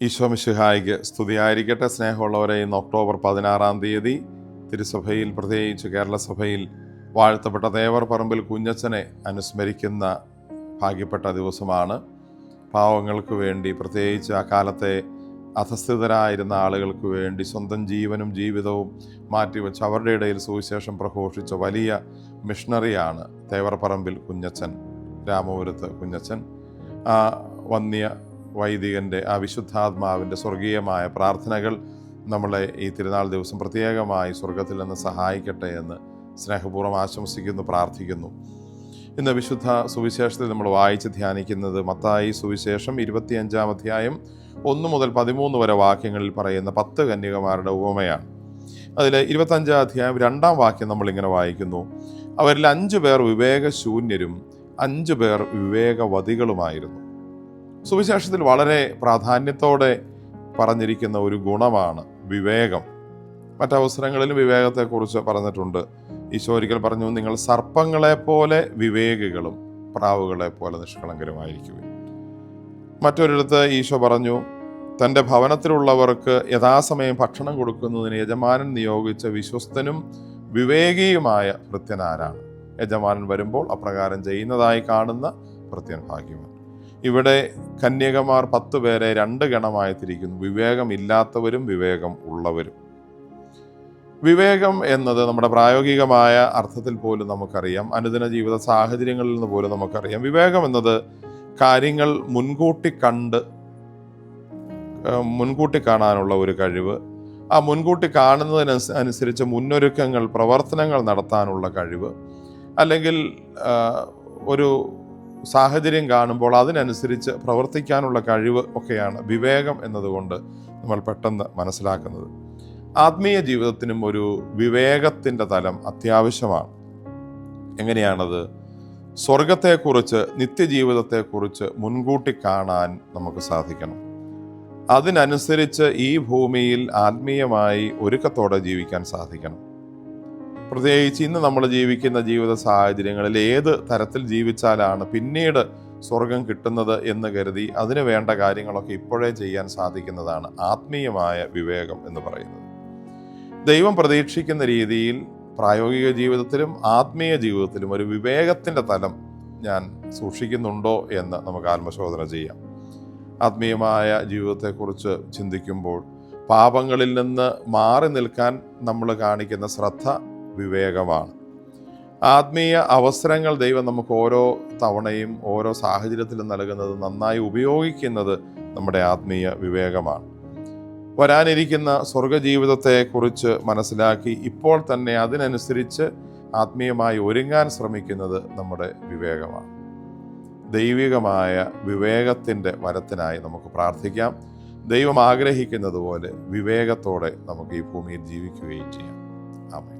ഈശോ മിശിഹായിക്ക് സ്തുതിയായിരിക്കട്ടെ. സ്നേഹമുള്ളവരെ ഇന്ന് ഒക്ടോബർ പതിനാറാം തീയതി തിരുസഭയിൽ പ്രത്യേകിച്ച് കേരള സഭയിൽ വാഴ്ത്തപ്പെട്ട ദേവർ പറമ്പിൽ കുഞ്ഞച്ചനെ അനുസ്മരിക്കുന്ന ഭാഗ്യപ്പെട്ട ദിവസമാണ്. പാവങ്ങൾക്ക് വേണ്ടി പ്രത്യേകിച്ച് ആ കാലത്തെ അധസ്ഥിതരായിരുന്ന ആളുകൾക്ക് വേണ്ടി സ്വന്തം ജീവനും ജീവിതവും മാറ്റിവെച്ച് അവരുടെ ഇടയിൽ സുവിശേഷം പ്രഘോഷിച്ച വലിയ മിഷണറിയാണ് തേവർപ്പറമ്പിൽ കുഞ്ഞച്ചൻ രാമപുരത്ത് കുഞ്ഞച്ചൻ വന്യ വൈദികന്റെ ആ വിശുദ്ധാത്മാവിന്റെ സ്വർഗീയമായ പ്രാർത്ഥനകൾ നമ്മളെ ഈ തിരുനാൾ ദിവസം പ്രത്യേകമായി സ്വർഗത്തിൽ നിന്ന് സഹായിക്കട്ടെ എന്ന് സ്നേഹപൂർവം ആശംസിക്കുന്നു പ്രാർത്ഥിക്കുന്നു. ഇന്ന് വിശുദ്ധ സുവിശേഷത്തിൽ നമ്മൾ വായിച്ച് ധ്യാനിക്കുന്നത് മത്തായി സുവിശേഷം ഇരുപത്തിയഞ്ചാം അധ്യായം ഒന്ന് മുതൽ പതിമൂന്ന് വരെ വാക്യങ്ങളിൽ പറയുന്ന പത്ത് കന്യകമാരുടെ ഉപമയാണ്. അതിൽ ഇരുപത്തഞ്ചാം അധ്യായം രണ്ടാം വാക്യം നമ്മൾ ഇങ്ങനെ വായിക്കുന്നു. അവരിൽ അഞ്ചു പേർ വിവേകശൂന്യരും അഞ്ചു പേർ വിവേകവതികളുമായിരുന്നു. സുവിശേഷത്തിൽ വളരെ പ്രാധാന്യത്തോടെ പറഞ്ഞിരിക്കുന്ന ഒരു ഗുണമാണ് വിവേകം. മറ്റവസരങ്ങളിലും വിവേകത്തെക്കുറിച്ച് പറഞ്ഞിട്ടുണ്ട്. ഈശോ ഒരിക്കൽ പറഞ്ഞു നിങ്ങൾ സർപ്പങ്ങളെ പോലെ വിവേകികളും പ്രാവുകളെ പോലെ നിഷ്കളങ്കരുമായിരിക്കുവിൻ. മറ്റൊരിടത്ത് ഈശോ പറഞ്ഞു തന്റെ ഭവനത്തിലുള്ളവർക്ക് യഥാസമയം ഭക്ഷണം കൊടുക്കുന്നതിന് യജമാനൻ നിയോഗിച്ച വിശ്വസ്തനും വിവേകിയുമായ ഭൃത്യനാരാണ്. യജമാനൻ വരുമ്പോൾ അപ്രകാരം ചെയ്യുന്നതായി കാണുന്ന ഭൃത്യൻ ഭാഗ്യവാൻ. ഇവിടെ കന്യകമാർ പത്ത് പേരെ രണ്ട് ഗണമായി തിരിക്കുന്നു വിവേകമില്ലാത്തവരും വിവേകം ഉള്ളവരും. വിവേകം എന്നത് നമ്മുടെ പ്രായോഗികമായ അർത്ഥത്തിൽ പോലും നമുക്കറിയാം. അനുദിന ജീവിത സാഹചര്യങ്ങളിൽ നിന്ന് പോലും നമുക്കറിയാം. വിവേകം എന്നത് കാര്യങ്ങൾ മുൻകൂട്ടി കണ്ട് മുൻകൂട്ടി കാണാനുള്ള ഒരു കഴിവ്. ആ മുൻകൂട്ടി കാണുന്നതിന് അനുസരിച്ച് മുന്നൊരുക്കങ്ങൾ പ്രവർത്തനങ്ങൾ നടത്താനുള്ള കഴിവ്. അല്ലെങ്കിൽ ഒരു സാഹചര്യം കാണുമ്പോൾ അതിനനുസരിച്ച് പ്രവർത്തിക്കാനുള്ള കഴിവ് ഒക്കെയാണ് വിവേകം എന്നതുകൊണ്ട് നമ്മൾ പെട്ടെന്ന് മനസ്സിലാക്കുന്നത്. ആത്മീയ ജീവിതത്തിനും ഒരു വിവേകത്തിന്റെ തലം അത്യാവശ്യമാണ്. എങ്ങനെയാണത്? സ്വർഗത്തെക്കുറിച്ച് നിത്യജീവിതത്തെക്കുറിച്ച് മുൻകൂട്ടി കാണാൻ നമുക്ക് സാധിക്കണം. അതിനനുസരിച്ച് ഈ ഭൂമിയിൽ ആത്മീയമായി ഒരുക്കത്തോടെ ജീവിക്കാൻ സാധിക്കണം. പ്രത്യേകിച്ച് ഇന്ന് നമ്മൾ ജീവിക്കുന്ന ജീവിത സാഹചര്യങ്ങളിൽ ഏത് തരത്തിൽ ജീവിച്ചാലാണ് പിന്നീട് സ്വർഗം കിട്ടുന്നത് എന്ന് കരുതി അതിന് വേണ്ട കാര്യങ്ങളൊക്കെ ഇപ്പോഴേ ചെയ്യാൻ സാധിക്കുന്നതാണ് ആത്മീയമായ വിവേകം എന്ന് പറയുന്നത്. ദൈവം പ്രതീക്ഷിക്കുന്ന രീതിയിൽ പ്രായോഗിക ജീവിതത്തിലും ആത്മീയ ജീവിതത്തിലും ഒരു വിവേകത്തിന്റെ തലം ഞാൻ സൂക്ഷിക്കുന്നുണ്ടോ എന്ന് നമുക്ക് ആത്മശോധന ചെയ്യാം. ആത്മീയമായ ജീവിതത്തെക്കുറിച്ച് ചിന്തിക്കുമ്പോൾ പാപങ്ങളിൽ നിന്ന് മാറി നിൽക്കാൻ നമ്മൾ കാണിക്കുന്ന ശ്രദ്ധ വിവേകമാണ്. ആത്മീയ അവസരങ്ങൾ ദൈവം നമുക്ക് ഓരോ തവണയും ഓരോ സാഹചര്യത്തിലും നൽകുന്നത് നന്നായി ഉപയോഗിക്കുന്നത് നമ്മുടെ ആത്മീയ വിവേകമാണ്. വരാനിരിക്കുന്ന സ്വർഗജീവിതത്തെക്കുറിച്ച് മനസ്സിലാക്കി ഇപ്പോൾ തന്നെ അതിനനുസരിച്ച് ആത്മീയമായി ഒരുങ്ങാൻ ശ്രമിക്കുന്നത് നമ്മുടെ വിവേകമാണ്. ദൈവികമായ വിവേകത്തിന്റെ വരത്തിനായി നമുക്ക് പ്രാർത്ഥിക്കാം. ദൈവം ആഗ്രഹിക്കുന്നത് പോലെ വിവേകത്തോടെ നമുക്ക് ഈ ഭൂമിയിൽ ജീവിക്കുകയും ചെയ്യാം. ആമേൻ.